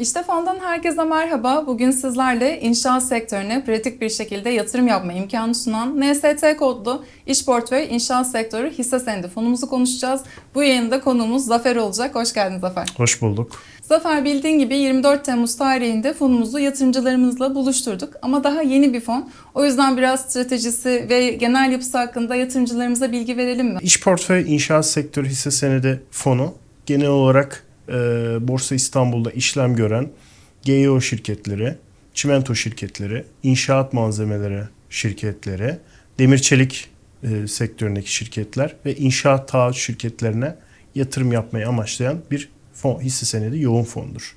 İşte fondan herkese merhaba. Bugün sizlerle inşaat sektörüne pratik bir şekilde yatırım yapma imkanı sunan NST kodlu iş portföy inşaat sektörü hisse senedi fonumuzu konuşacağız. Bu yayında konuğumuz Zafer olacak. Hoş geldin Zafer. Hoş bulduk. Zafer bildiğin gibi 24 Temmuz tarihinde fonumuzu yatırımcılarımızla buluşturduk ama daha yeni bir fon. O yüzden biraz stratejisi ve genel yapısı hakkında yatırımcılarımıza bilgi verelim mi? İş portföy inşaat sektörü hisse senedi fonu genel olarak e, Borsa İstanbul'da işlem gören GEO şirketleri, çimento şirketleri, inşaat malzemeleri şirketleri, demir çelik e, sektöründeki şirketler ve inşaat taahhüt şirketlerine yatırım yapmayı amaçlayan bir fon, hisse senedi yoğun fondur.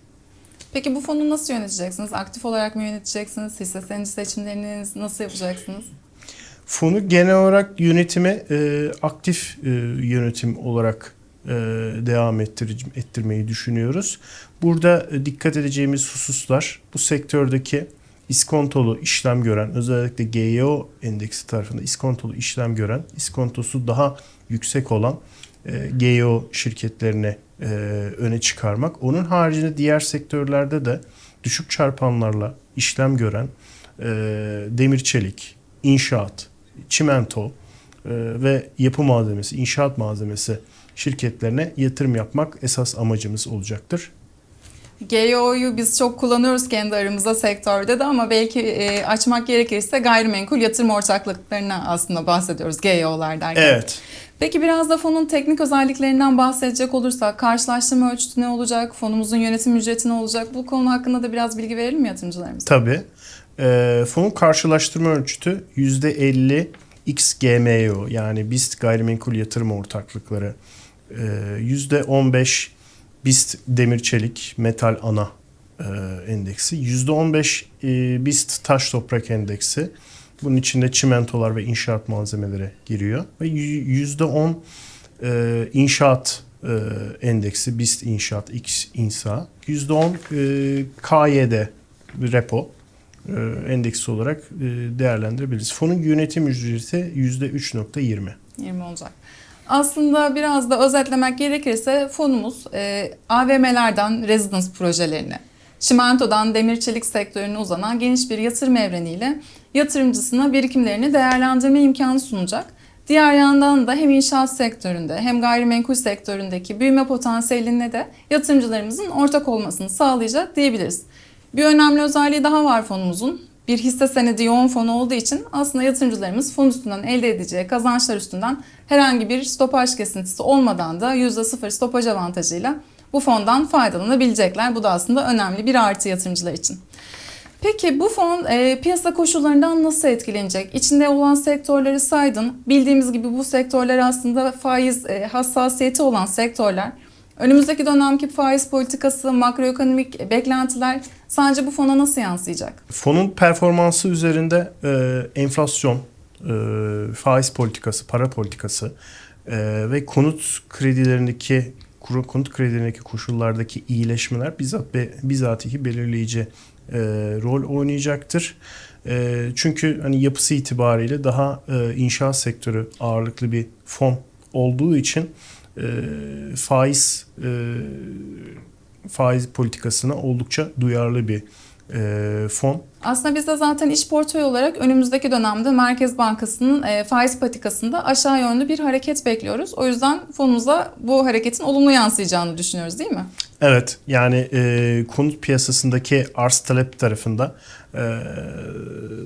Peki bu fonu nasıl yöneteceksiniz? Aktif olarak mı yöneteceksiniz? Hisse senedi seçimlerinizi nasıl yapacaksınız? Fonu genel olarak yönetime e, aktif e, yönetim olarak devam ettir, ettirmeyi düşünüyoruz. Burada e, dikkat edeceğimiz hususlar bu sektördeki iskontolu işlem gören özellikle GEO endeksi tarafında iskontolu işlem gören iskontosu daha yüksek olan e, GEO şirketlerini e, öne çıkarmak. Onun haricinde diğer sektörlerde de düşük çarpanlarla işlem gören e, demir çelik, inşaat, çimento e, ve yapı malzemesi, inşaat malzemesi şirketlerine yatırım yapmak esas amacımız olacaktır. GEO'yu biz çok kullanıyoruz kendi aramızda sektörde de ama belki e, açmak gerekirse gayrimenkul yatırım ortaklıklarına aslında bahsediyoruz GEO'lar derken. Evet. Peki biraz da fonun teknik özelliklerinden bahsedecek olursak karşılaştırma ölçütü ne olacak, fonumuzun yönetim ücreti ne olacak bu konu hakkında da biraz bilgi verelim mi yatırımcılarımıza? Tabii. E, fonun karşılaştırma ölçütü %50 XGMO yani BIST gayrimenkul yatırım ortaklıkları, e, %15 BIST demir çelik metal ana e, endeksi, %15 e, BIST taş toprak endeksi. Bunun içinde çimentolar ve inşaat malzemeleri giriyor. Ve %10 e, inşaat e, endeksi BIST inşaat X insa, %10 e, KYD repo. e, endeksi olarak e, değerlendirebiliriz. Fonun yönetim ücreti %3.20. 20 olacak. Aslında biraz da özetlemek gerekirse fonumuz e, AVM'lerden rezidans projelerine, çimentodan demir çelik sektörüne uzanan geniş bir yatırım evreniyle yatırımcısına birikimlerini değerlendirme imkanı sunacak. Diğer yandan da hem inşaat sektöründe hem gayrimenkul sektöründeki büyüme potansiyeline de yatırımcılarımızın ortak olmasını sağlayacak diyebiliriz. Bir önemli özelliği daha var fonumuzun. Bir hisse senedi yoğun fon olduğu için aslında yatırımcılarımız fon üstünden elde edeceği kazançlar üstünden herhangi bir stopaj kesintisi olmadan da %0 stopaj avantajıyla bu fondan faydalanabilecekler. Bu da aslında önemli bir artı yatırımcılar için. Peki bu fon e, piyasa koşullarından nasıl etkilenecek? İçinde olan sektörleri saydın. Bildiğimiz gibi bu sektörler aslında faiz e, hassasiyeti olan sektörler. Önümüzdeki dönemki faiz politikası, makroekonomik beklentiler sence bu fona nasıl yansıyacak? Fonun performansı üzerinde e, enflasyon, e, faiz politikası, para politikası e, ve konut kredilerindeki konut kredilerindeki koşullardaki iyileşmeler bizzat bizatihi belirleyici e, rol oynayacaktır. E, çünkü hani yapısı itibariyle daha e, inşaat sektörü ağırlıklı bir fon olduğu için e, faiz e, faiz politikasına oldukça duyarlı bir e, fon. Aslında biz de zaten iş portföy olarak önümüzdeki dönemde Merkez Bankası'nın e, faiz patikasında aşağı yönlü bir hareket bekliyoruz. O yüzden fonumuza bu hareketin olumlu yansıyacağını düşünüyoruz değil mi? Evet yani e, konut piyasasındaki arz talep tarafında e,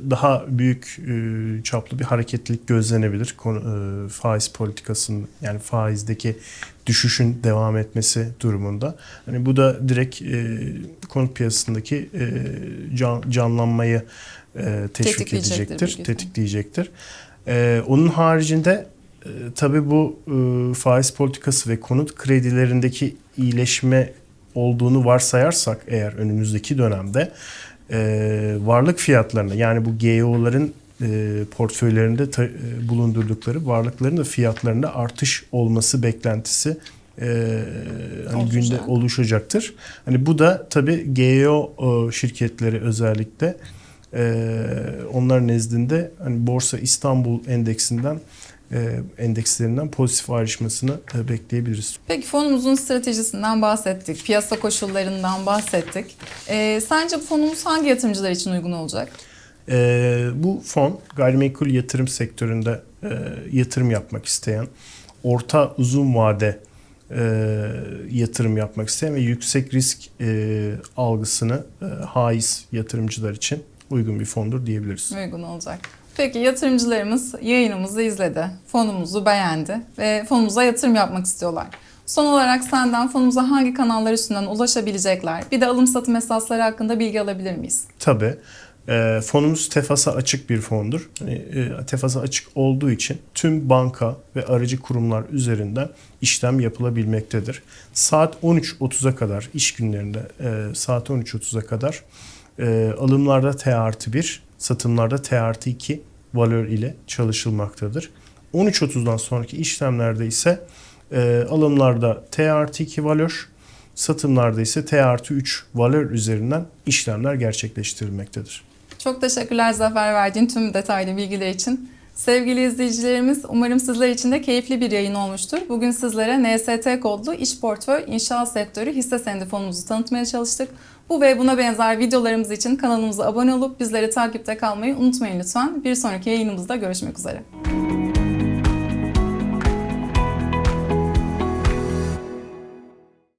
daha büyük e, çaplı bir hareketlilik gözlenebilir. Konu, e, faiz politikasının yani faizdeki düşüşün devam etmesi durumunda. Hani bu da direkt e, konut piyasasındaki e, can, canlanmayı e, teşvik edecektir, tetikleyecektir. E, onun haricinde e, tabii bu e, faiz politikası ve konut kredilerindeki iyileşme olduğunu varsayarsak eğer önümüzdeki dönemde e, varlık fiyatlarına yani bu GEO'ların e, portföylerinde ta, e, bulundurdukları varlıkların da fiyatlarında artış olması beklentisi e, hani günde oluşacaktır. Hani bu da tabii GEO e, şirketleri özellikle e, onların nezdinde hani Borsa İstanbul endeksinden e, endekslerinden pozitif ayrışmasını e, bekleyebiliriz. Peki fonumuzun stratejisinden bahsettik, piyasa koşullarından bahsettik. Ee, sence bu fonumuz hangi yatırımcılar için uygun olacak? E, bu fon gayrimenkul yatırım sektöründe e, yatırım yapmak isteyen, orta uzun vade e, yatırım yapmak isteyen ve yüksek risk e, algısını e, haiz yatırımcılar için uygun bir fondur diyebiliriz. Uygun olacak. Peki yatırımcılarımız yayınımızı izledi, fonumuzu beğendi ve fonumuza yatırım yapmak istiyorlar. Son olarak senden fonumuza hangi kanallar üstünden ulaşabilecekler? Bir de alım satım esasları hakkında bilgi alabilir miyiz? Tabii. E, fonumuz tefasa açık bir fondur. Hani, e, tefasa açık olduğu için tüm banka ve aracı kurumlar üzerinden işlem yapılabilmektedir. Saat 13.30'a kadar iş günlerinde e, saat 13.30'a kadar e, alımlarda T artı 1, satımlarda T artı 2 valör ile çalışılmaktadır. 13.30'dan sonraki işlemlerde ise e, alımlarda T artı 2 valör, satımlarda ise T artı 3 valör üzerinden işlemler gerçekleştirilmektedir. Çok teşekkürler Zafer verdiğin tüm detaylı bilgiler için. Sevgili izleyicilerimiz umarım sizler için de keyifli bir yayın olmuştur. Bugün sizlere NST kodlu iş portföy inşaat sektörü hisse senedi fonumuzu tanıtmaya çalıştık. Bu ve buna benzer videolarımız için kanalımıza abone olup bizleri takipte kalmayı unutmayın lütfen. Bir sonraki yayınımızda görüşmek üzere.